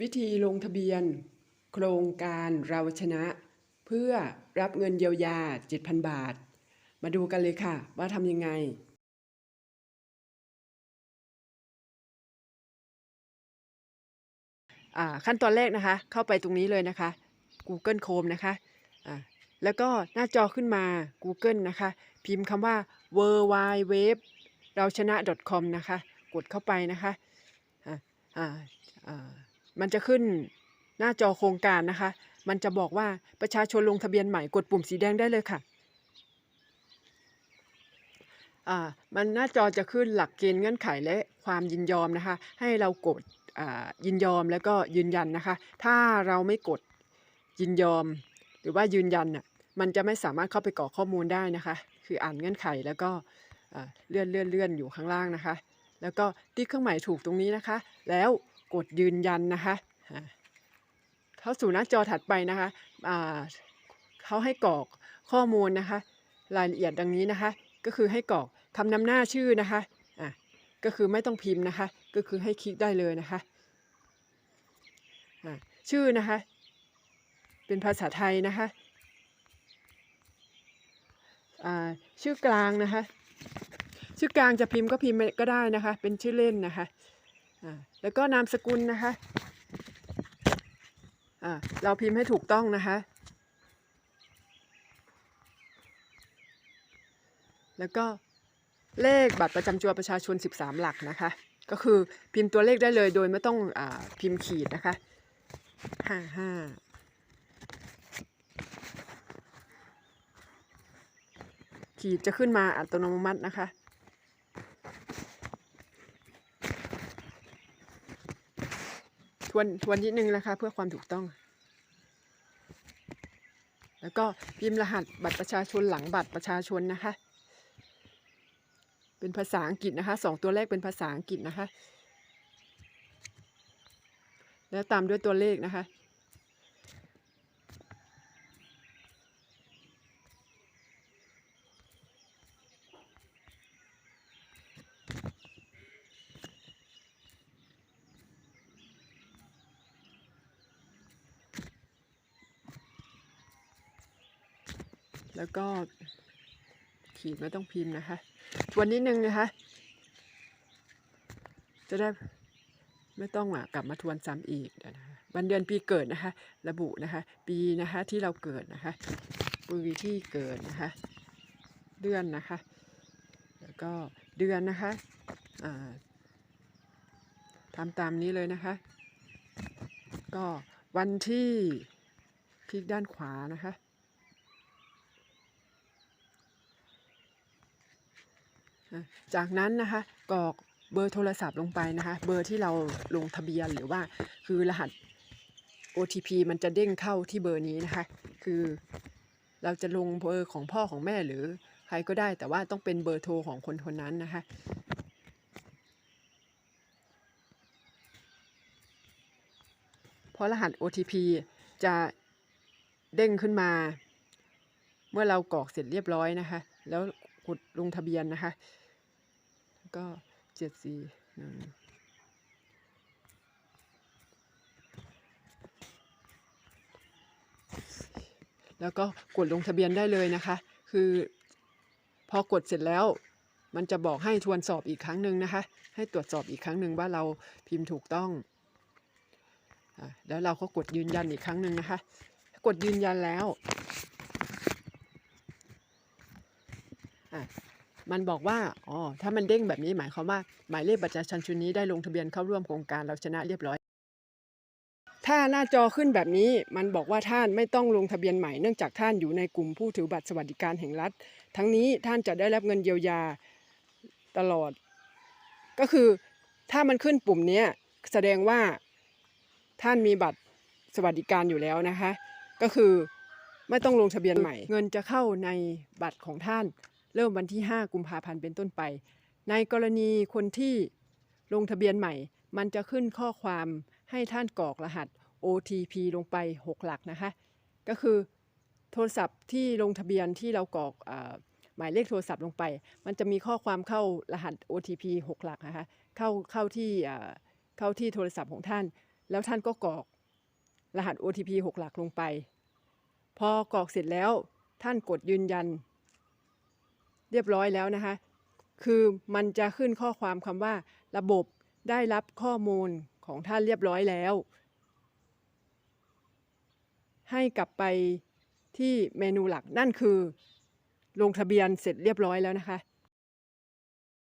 วิธีลงทะเบียน โครงการเราชนะ เพื่อรับเงินเยียวยา 7,000 บาท มาดูกันเลยค่ะ ว่าทำยังไง ขั้นตอนแรกนะคะ เข้าไปตรงนี้เลยนะคะ Google Chrome นะคะอ่าแล้วก็หน้าจอขึ้นมา Google นะคะ พิมพ์คำว่า w w w เราชนะ .com นะคะ กดเข้าไปนะคะอ่าอ่าอ่า มันจะขึ้นหน้าจอโครงการนะคะ มันจะบอกว่าประชาชนลงทะเบียนใหม่กดปุ่มสีแดงได้เลยค่ะอ่ามันหน้าจอจะขึ้นหลักเกณฑ์เงื่อนไขและความยินยอมนะคะ ให้เรากดอ่ายินยอมแล้วก็ยืนยันนะคะ ถ้าเราไม่กดยินยอม หรือว่ายืนยันน่ะมันจะไม่สามารถเข้าไปกรอกข้อมูลได้นะคะ คืออ่านเงื่อนไขแล้วก็เลื่อนเลื่อนเลื่อนอยู่ข้างล่างนะคะ แล้วก็ติ๊กเครื่องหมายถูกตรงนี้นะคะ แล้ว กดยืนยันนะคะเข้าสู่หน้าจอถัดไปนะคะเขาให้กรอกข้อมูลนะคะ รายละเอียดดังนี้นะคะ ก็คือให้กรอกคำนำหน้าชื่อนะคะอะก็คือไม่ต้องพิมพ์นะคะ ก็คือให้คลิกได้เลยนะคะอะชื่อนะคะ เป็นภาษาไทยนะคะอ่าชื่อกลางนะคะ ชื่อกลางจะพิมพ์ก็พิมพ์ก็ได้นะคะ เป็นชื่อเล่นนะคะ แล้วก็นามสกุลนะคะอ่าเราพิมพ์ให้ถูกต้องนะคะ แล้วก็เลขบัตรประจำตัวประชาชน 13 หลักนะคะ ก็คือพิมพ์ตัวเลขได้เลยโดยไม่ต้องอพิมพ์ขีดนะคะห้าห้าขีดจะขึ้นมาอัตโนมัตินะคะ วนทวนนิดนึงนะคะ เพื่อความถูกต้อง แล้วก็พิมพ์รหัสบัตรประชาชนหลังบัตรประชาชนนะคะ เป็นภาษาอังกฤษนะคะสองตัวเลขเป็นภาษาอังกฤษนะคะ แล้วตามด้วยตัวเลขนะคะ แล้วก็ขีดไม่ต้องพิมพ์นะคะทวนนิดนึงนะคะ จะได้ไม่ต้องอะกลับมาทวนซ้ำอีกวนะคะวันเดือนปีเกิดนะคะ ระบุนะคะ ปีนะคะที่เราเกิดนะคะปีที่เกิดนะคะ เดือนนะคะ แล้วก็เดือนนะคะทำตามนี้เลยนะคะ ก็วันที่คลิกด้านขวานะคะ นะ จากนั้นนะคะกรอกเบอร์โทรศัพท์ลงไปนะคะ เบอร์ที่เราลงทะเบียนหรือว่าคือรหัส OTP มันจะเด้งเข้าที่เบอร์นี้นะคะ คือเราจะลงเบอร์ของพ่อของแม่หรือใครก็ได้แต่ว่าต้องเป็นเบอร์โทรของคนคนนั้นนะคะ เพราะรหัส OTP จะเด้งขึ้นมา เมื่อเรากรอกเสร็จเรียบร้อยนะคะ แล้ว กดลงทะเบียนนะคะ ก็เจ็ดสี่หนึ่งแล้วก็กดลงทะเบียนได้เลยนะคะ คือพอกดเสร็จแล้ว มันจะบอกให้ทวนสอบอีกครั้งหนึ่งนะคะ ให้ตรวจสอบอีกครั้งหนึ่งว่าเราพิมพ์ถูกต้องอแล้วเราก็กดยืนยันอีกครั้งหนึ่งนะคะ กดยืนยันแล้วอะ มันบอกว่า อ๋อ ถ้ามันเด้งแบบนี้หมายความว่า หมายเลขบัตรประชาชนชุดนี้ได้ลงทะเบียนเข้าร่วมโครงการเราชนะเรียบร้อย ถ้าหน้าจอขึ้นแบบนี้ มันบอกว่าท่านไม่ต้องลงทะเบียนใหม่ เนื่องจากท่านอยู่ในกลุ่มผู้ถือบัตรสวัสดิการแห่งรัฐ ทั้งนี้ท่านจะได้รับเงินเยียวยาตลอด ก็คือถ้ามันขึ้นปุ่มนี้แสดงว่าท่านมีบัตรสวัสดิการอยู่แล้วนะคะ ก็คือไม่ต้องลงทะเบียนใหม่ เงินจะเข้าในบัตรของท่าน เริ่มวันที่ 5 กุมภาพันธ์เป็นต้นไป ในกรณีคนที่ลงทะเบียนใหม่ มันจะขึ้นข้อความให้ท่านกรอกรหัส OTP ลงไป 6 หลักนะคะ ก็คือโทรศัพท์ที่ลงทะเบียนที่เรากรอกอหมายเลขโทรศัพท์ลงไป มันจะมีข้อความเข้ารหัส OTP 6 หลักนะคะเข้าเข้าที่เข้าที่โทรศัพท์ของท่าน แล้วท่านก็กรอกรหัส OTP 6 หลักลงไป พอกรอกเสร็จแล้วท่านกดยืนยัน เรียบร้อยแล้วนะคะ คือมันจะขึ้นข้อความคำว่า ระบบได้รับข้อมูลของท่านเรียบร้อยแล้ว ให้กลับไปที่เมนูหลักนั่นคือ ลงทะเบียนเสร็จเรียบร้อยแล้วนะคะ